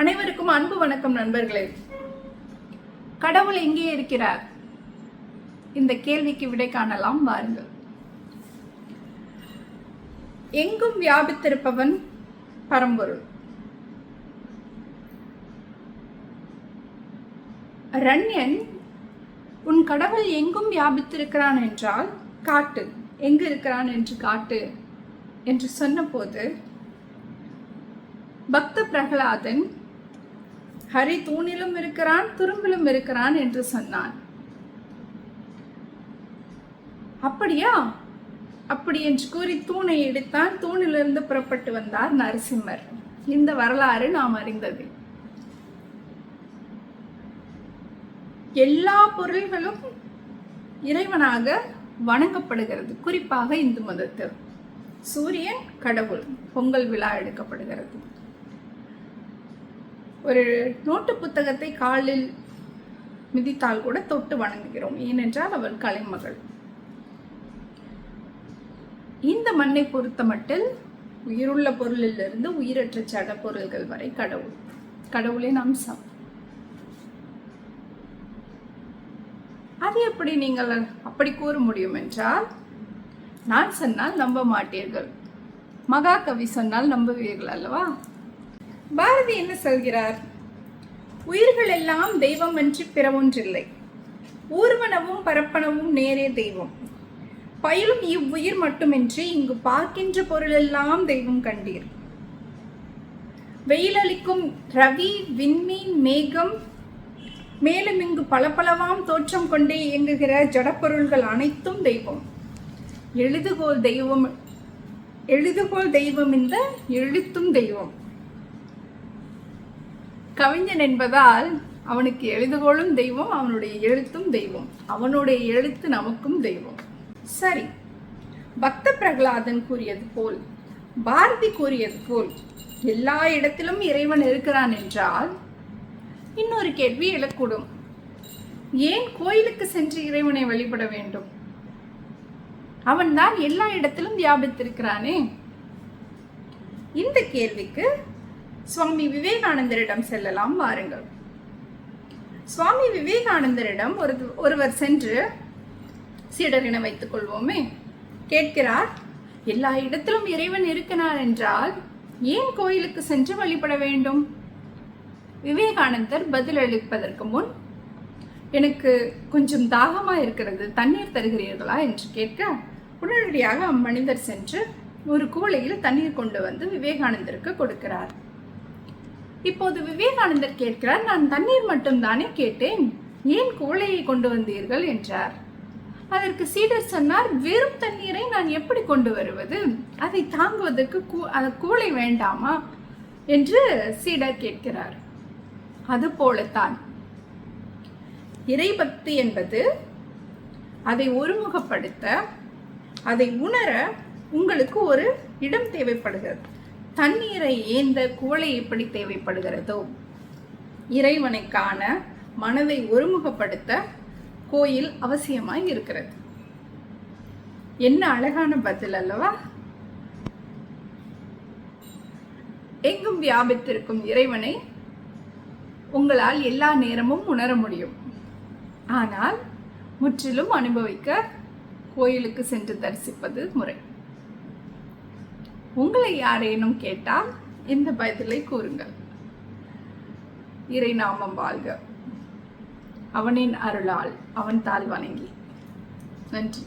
அனைவருக்கும் அன்பு வணக்கம் நண்பர்களே. கடவுள் எங்கே இருக்கிறார்? இந்த கேள்விக்கு விடை காணலாம் வாருங்கள். எங்கும் வியாபித்திருப்பவன் பரம்பொருள். ரண்யன் உன் கடவுள் எங்கும் வியாபித்திருக்கிறான் என்றால் காட்டு. எங்கு இருக்கிறான் என்று காட்டு. என்று சொன்னபோது பக்த பிரகலாதன் ஹரி தூணிலும் இருக்கிறான் துரும்பிலும் இருக்கிறான் என்று சொன்னான். அப்படியா? அப்படி என்று கூறி தூணை எடுத்தான் தூணிலிருந்து புறப்பட்டு வந்தார் நரசிம்மர். இந்த வரலாறு நாம் அறிந்தது. எல்லா பொருள்களும் இறைவனாக வணங்கப்படுகிறது. குறிப்பாக இந்து மதத்தில். சூரியன் கடவுள் பொங்கல் விழா எடுக்கப்படுகிறது. ஒரு நோட்டு புத்தகத்தை காலில் மிதித்தால் கூட தொட்டு வணங்குகிறோம். ஏனென்றால் அவள் கலைமகள். இந்த மண்ணை பொறுத்த மட்டில் உயிருள்ள பொருளிலிருந்து உயிரற்ற சட பொருள்கள் வரை கடவுள். கடவுளின் அம்சம் அது எப்படி நீங்கள் அப்படி கூற முடியும் என்றால் நான் சொன்னால் நம்ப மாட்டீர்கள். மகாகவி சொன்னால் நம்புவீர்கள் அல்லவா? பாரதி என்ன சொல்கிறார்? உயிர்கள் எல்லாம் தெய்வம் என்று பிறவொன்றில்லை. ஊர்வனவும் பரப்பனவும் நேரே தெய்வம். பயிலும் இவ்வுயிர் மட்டுமின்றி இங்கு பார்க்கின்ற பொருளெல்லாம் தெய்வம் கண்டீர். வெயிலளிக்கும் ரவி விண்மீன் மேகம் மேலும் இங்கு பளபளவாம் தோற்றம் கொண்டே இயங்குகிற ஜடப்பொருள்கள் அனைத்தும் தெய்வம். எழுதுகோல் தெய்வம் எழுதுகோல் தெய்வம் இந்த எழுத்தும் தெய்வம். கவிஞன் என்பதால் அவனுக்கு எழுதுகோளும் தெய்வம் அவனுடைய எழுத்தும் தெய்வம். அவனுடைய எழுத்து நமக்கும் தெய்வம். சரி பக்த பிரகலாதன் கூறியது போல் பாரதி கூறியது போல் எல்லா இடத்திலும் இறைவன் இருக்கிறான் என்றால் இன்னொரு கேள்வி எழக்கூடும். ஏன் கோயிலுக்கு சென்று இறைவனை வழிபட வேண்டும்? அவன்தான் எல்லா இடத்திலும் வியாபித்திருக்கிறானே. இந்த கேள்விக்கு சுவாமி விவேகானந்தரிடம் செல்லலாம் வாருங்கள். சுவாமி விவேகானந்தரிடம் ஒரு ஒருவர் சென்று சீடரின வைத்துக் கொள்வோமே. கேட்கிறார் எல்லா இடத்திலும் இறைவன் இருக்கிறார் என்றால் ஏன் கோயிலுக்கு சென்று வழிபட வேண்டும்? விவேகானந்தர் பதிலளிப்பதற்கு முன் எனக்கு கொஞ்சம் தாகமா இருக்கிறது தண்ணீர் தருகிறீர்களா? என்று கேட்க உடனடியாக அம்மனிதர் சென்று ஒரு கூலையில் தண்ணீர் கொண்டு வந்து விவேகானந்தருக்கு கொடுக்கிறார். இப்போது விவேகானந்தர் கேட்கிறார் நான் தண்ணீர் மட்டும்தானே கேட்டேன்? ஏன் கூலையை கொண்டு வந்தீர்கள்? என்றார். அதற்கு சீடர் சொன்னார் வெறும் தண்ணீரை நான் எப்படி கொண்டு வருவது? அதை தாங்குவதற்கு கூளை வேண்டாமா? என்று சீடர் கேட்கிறார். அது போலத்தான். இறைபக்தி என்பது அதை ஒருமுகப்படுத்த அதை உணர உங்களுக்கு ஒரு இடம் தேவைப்படுகிறது. தண்ணீரை ஏந்த குவளை எப்படி தேவைப்படுகிறதோ? இறைவனை காண மனதை ஒருமுகப்படுத்த கோயில் அவசியமாய் இருக்கிறது. என்ன அழகான பதில் அல்லவா? எங்கும் வியாபித்திருக்கும் இறைவனை உங்களால் எல்லா நேரமும் உணர முடியும். ஆனால் முற்றிலும் அனுபவிக்க கோயிலுக்கு சென்று தரிசிப்பது முறை. உங்களை யாரேனும் கேட்டால் இந்த பதிலை கூறுங்கள். இறை நாமம் வாழ்க. அவனின் அருளால் அவன் தாள் வணங்கி நன்றி.